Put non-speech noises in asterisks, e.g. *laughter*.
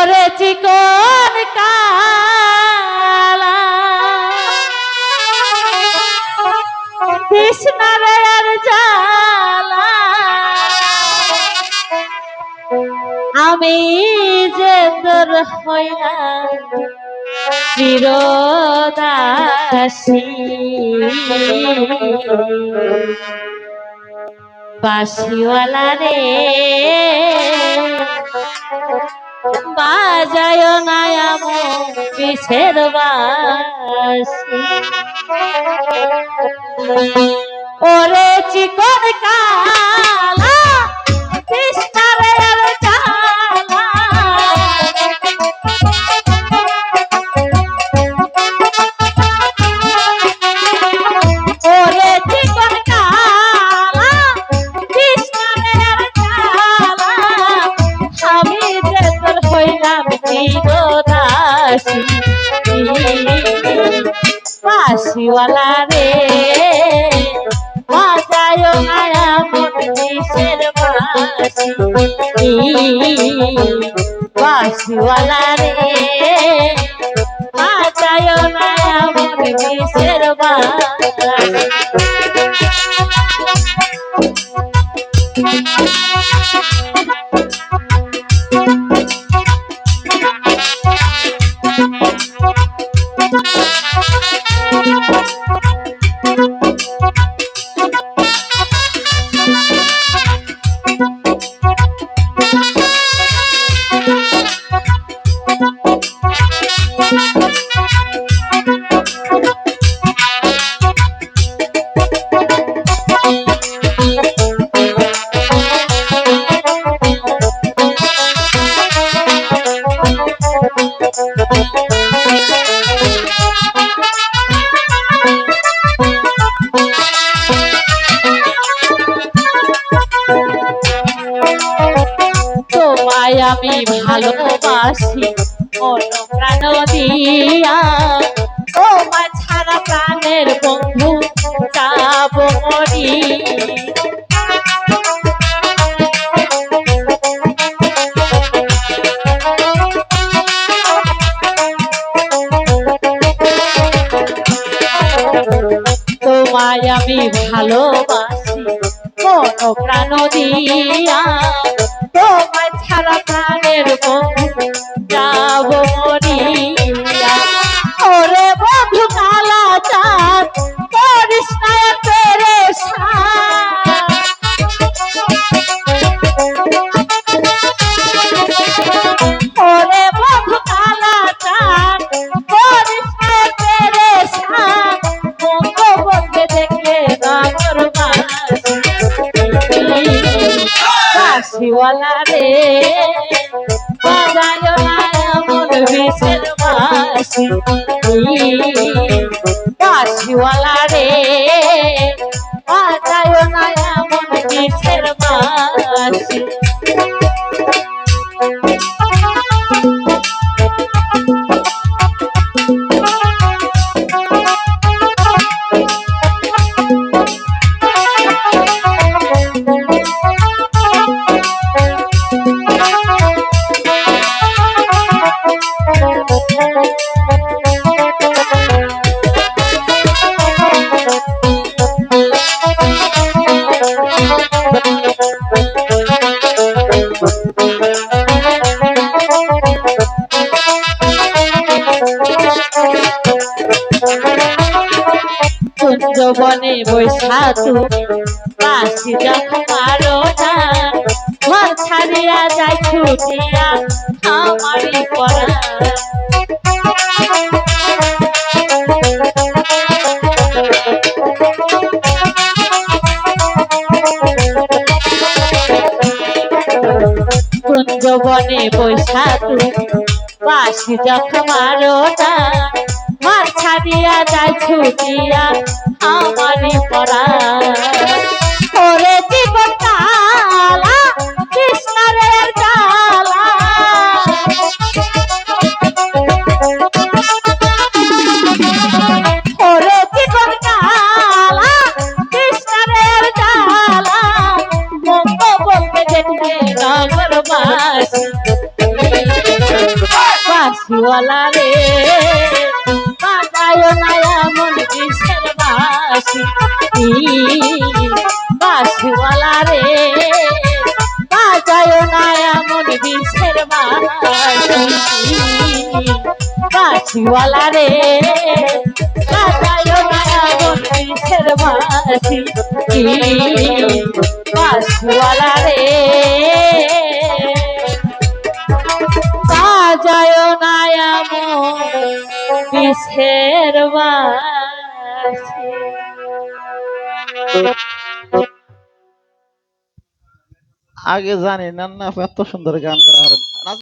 ওরে চিকন কালা। কৃষ্ণারে আর জালা আমি যে তোর হইলাম চিরদাসী। বাসিওয়ালা রে। বাজায় নায়াম পিছের বাসি। ওরে চিকন কালা বাসিওয়ালা রে বাজায় মায়া মন বিষের বাসি। বাসিওয়ালা রে বাজায় মায়া মন বিষের বাসি। আমি ভালোবাসি। তোমার প্রাণের তোমায় আমি ভালোবাসি মন প্রাণ দিয়া তোমায় ছাড়া প্রাণের বন্ধু মরিয়া ওরে বন্ধু কালা চাঁদ করিস না তেরে ওরে বন্ধু কালা চাঁদ করিস না তেরে বঙ্গ বন্ধে দেখলে বাসিওয়ালা রে। বাসিওয়ালা রে বাজায় মন বিষের বাসি। *laughs* কুঞ্জবনে বৈশা তুমি যখন আরও না। ঘর ছাড়িয়া যাই ছুটিয়া আমারই পড়া। কুঞ্জবনে বৈশা তুমি যখন আরও না। মার ছাড়িয়া যায় ছুটিয়া আমারই পড়া ওরে জীবন কালা কৃষ্ণের জালা ওরে জীবন কালা কৃষ্ণের জালা মঙ্গ বলতে দেখতে নগরবাসী বাসিওয়ালা রে বাজায় না এমন কিসের বাসি বাসিওয়ালা রে বাজায় না এমন কিসের বাসি বাসিওয়ালা রে বাজায় না এমন বাসি বাসিওয়ালা রে বাজায় না এমন কিসের বাসি আগে জানি না না এত সুন্দর গান করা হয়